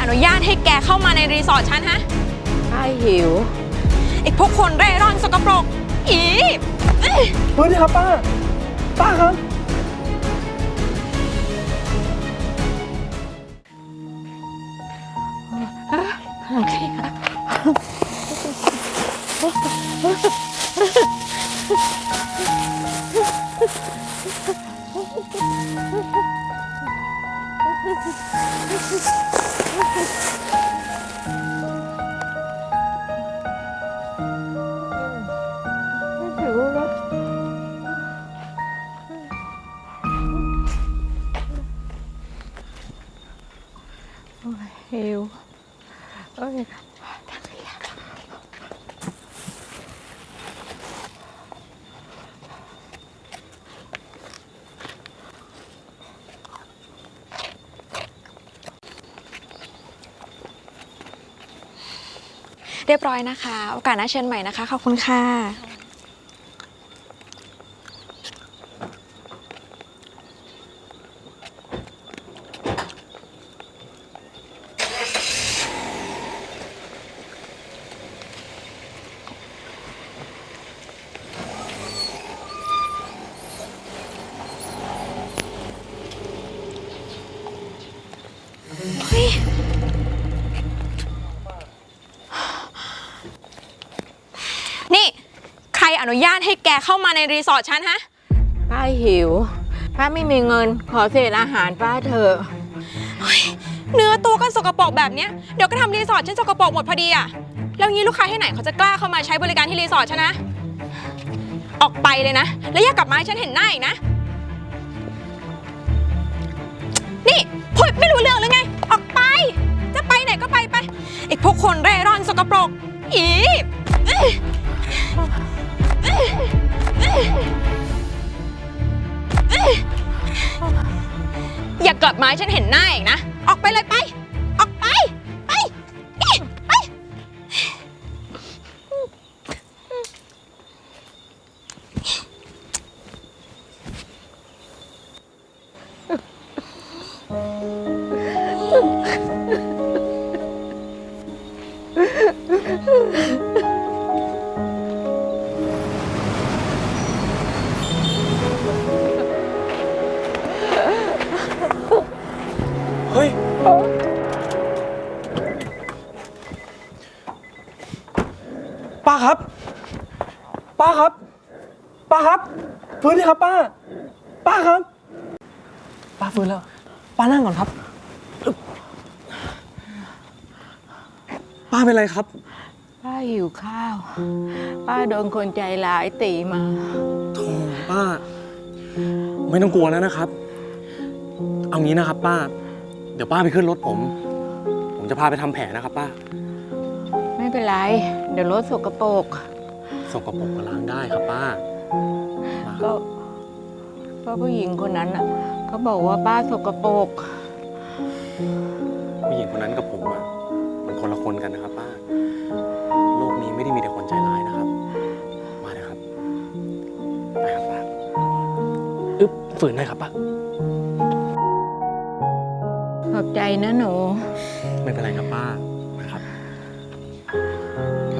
อนุญาตให้แกเข้ามาในรีสอร์ทฉันฮะป้าหิว ไอ้พวกคนเร่ร่อนสกปรก อีเอ้ยเฮ้ยนี่ครับป้า ป้าครับหิ วแล้วโอ้ยวโเรียบร้อยนะคะ โอกาสหน้าเชิญใหม่นะคะ ขอบคุณค่ะ อนุญาตให้แกเข้ามาในรีสอร์ทฉันฮะ ป้าหิว ป้าไม่มีเงินขอเศษอาหารป้าเถอะ เนื้อตัวก็สกปรกแบบเนี้ยเดี๋ยวก็ทำรีสอร์ทฉันสกปรกหมดพอดีอะแล้วงี้ลูกค้าที่ไหนเขาจะกล้าเข้ามาใช้บริการที่รีสอร์ทฉันนะ ออกไปเลยนะ แล้วอย่ากลับมาให้ฉันเห็นหน้าอีกนะ อย่ากลับมาให้ฉันเห็นหน้าอีกนะ ออกไปเลยไป ฟื้นดิครับป้า ป้าครับ ป้าฟื้นแล้ว ป้านั่งก่อนครับอึ๊บป้าเป็นไรครับ ป้าหิวข้าว ป้าโดนคนใจร้ายตีมาโถป้า ไม่ต้องกลัวแล้วนะครับ เอางี้นะครับ ป้า เดี๋ยวป้าไปขึ้นรถผม ผมจะพาไปทำแผลนะครับ ป้า ไม่เป็นไร เดี๋ยวรถสกปรก สกปรกก็ล้างได้ครับป้ามาค ก็รับก็ผู้หญิงคนนั้นอะเขาบอกว่าป้าสกปรกผู้หญิงคนนั้นกับผมอะมันคนละคนกันนะครับ ป้า โลกนี้ไม่ได้มีแต่คนใจร้ายนะครับ มาเลยครับไปครับป้าอึ๊บฝืนหน่อยครับป้าขอบใจนะหนู ไม่เป็นไรครับป้านะครับ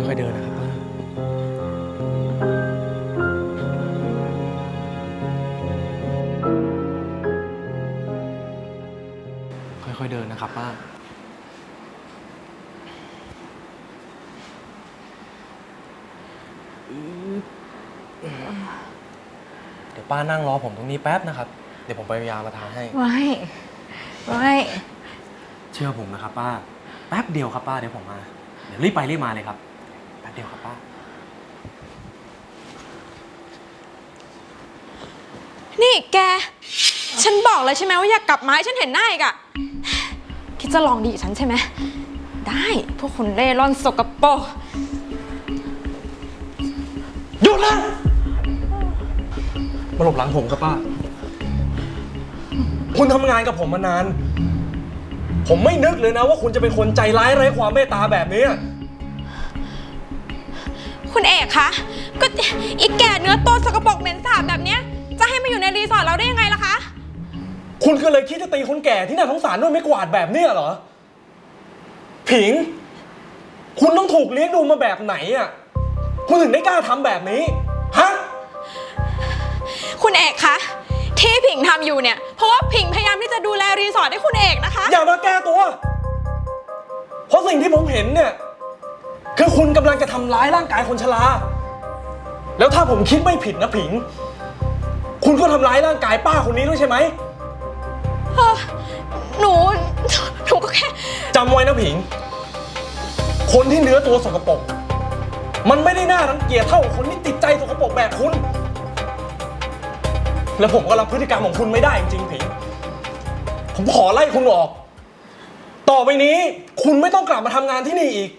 ค่อยๆเดินนะครับ ป้าค่อยๆเดินนะครับป้าเดี๋ยวป้านั่งรอผมตรงนี้แป๊บนะครับ เดี๋ยวผมไปเอายามาทาให้ ไว้ไว้เชื่อผมนะครับ ป้า แป๊บเดียวครับป้าเดี๋ยวผมมา เดี๋ยวรีบไปรีบมาเลยครับ แป๊บเดียวครับป้า นี่แก ฉันบอกเลยใช่ไหมว่าอย่ากกลับมาให้ฉันเห็นหน้าอีกอะคิด จะลองดีกับฉันใช่ไหม ได้ พวกคนเร่ร่อนสกปรก หยุดนะมาหลบหลังผมครับป้า คุณทำงานกับผมมานาน ผมไม่นึกเลยนะว่าคุณจะเป็นคนใจร้ายไร้ความเมตตาแบบนี้ คุณเอกคะ ก็อีกแก่เนื้อตัวสกปรกเหม็นสาบแบบเนี้ย จะให้มาอยู่ในรีสอร์ทเราได้ยังไงล่ะคะ คุณก็เลยคิดจะตีคนแก่ที่น่าสงสารด้วยไม่กวาดแบบเนี้ยเหรอ ผิง คุณต้องถูกเลี้ยงดูมาแบบไหนอะ คุณถึงได้กล้าทำแบบนี้ ฮะ คุณเอกคะที่ผิงทำอยู่เนี่ย เพราะว่าผิงพยายามที่จะดูแลรีสอร์ทให้คุณเอกนะคะ อย่ามาแก้ตัว เพราะสิ่งที่ผมเห็นเนี่ย คือคุณกำลังจะทำร้ายร่างกายคนชรา แล้วถ้าผมคิดไม่ผิดนะผิง คุณก็ทำร้ายร่างกายป้าคนนี้ด้วยใช่ไหม เออหนู หนูก็แค่ จำไว้นะผิง คนที่เนื้อตัวสกปรกมันไม่ได้น่ารังเกียจเท่าคนที่ติดใจสกปรกแบบคุณ แล้วผมก็รับพฤติกรรมของคุณไม่ได้จริงๆผิง ผมขอไล่คุณออก ต่อไปนี้คุณไม่ต้องกลับมาทำงานที่นี่อีก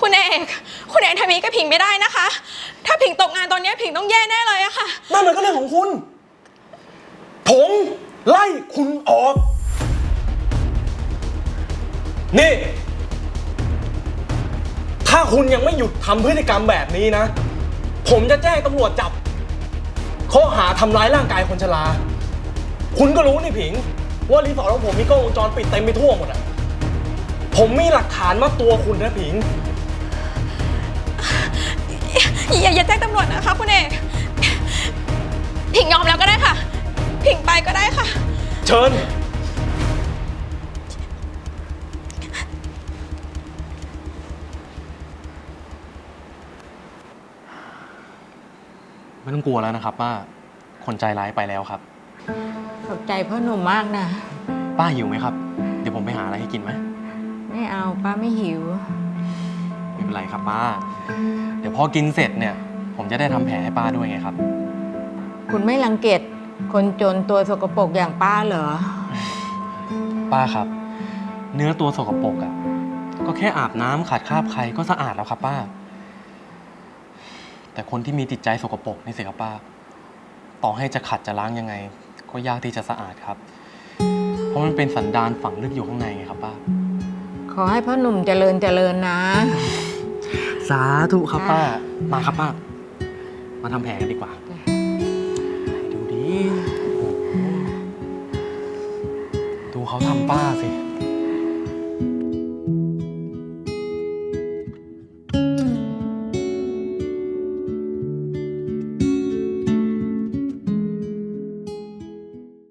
คุณเอก คุณเอกทำอย่างนี้กับผิงไม่ได้นะคะ ถ้าผิงตกงานตอนนี้ผิงต้องแย่แน่เลยอะค่ะ นั่นมันก็เรื่องของคุณ ผม ไล่คุณออก นี่ ถ้าคุณยังไม่หยุดทำพฤติกรรมแบบนี้นะ ผมจะแจ้งตำรวจจับข้อหาทำร้ายร่างกายคนชรา คุณก็รู้นี่ผิง ว่ารีสอร์ทของผมมีกล้องวงจรปิดเต็มไปทั่วหมดอะผมมีหลักฐานมัดตัวคุณนะผิง อย่าอย่าแจ้งตำรวจนะคะคุณเอก ผิงยอมแล้วก็ได้ค่ะ ผิงไปก็ได้ค่ะ เชิญ ไม่ต้องกลัวแล้วนะครับป้า คนใจร้ายไปแล้วครับ ขอบใจพ่อหนุ่มมากนะ ป้าหิวไหมครับ เดี๋ยวผมไปหาอะไรให้กินไหม ไม่เอาป้าไม่หิว ไม่เป็นไรครับป้า เดี๋ยวพอกินเสร็จเนี่ย ผมจะได้ทำแผลให้ป้าด้วยไงครับ คุณไม่รังเกียจ คนจนตัวสกปรกอย่างป้าเหรอ ป้าครับ เนื้อตัวสกปรกอะ่ะ ก็แค่อาบน้ำขาดคราบใครก็สะอาดแล้วครับป้า แต่คนที่มีจิตใจสกปรกนี่สิครับป้า ต่อให้จะขัดจะล้างยังไง ก็ยากที่จะสะอาดครับ เพราะมันเป็นสันดานฝังลึกอยู่ข้างในไงครับป้า ขอให้พ่อหนุ่มเจริญเจริญนะ สาธุครับป้า มาครับป้า มาทำแผลกันดีกว่า ดูดิโอ้โหดูเขาทำป้าสิ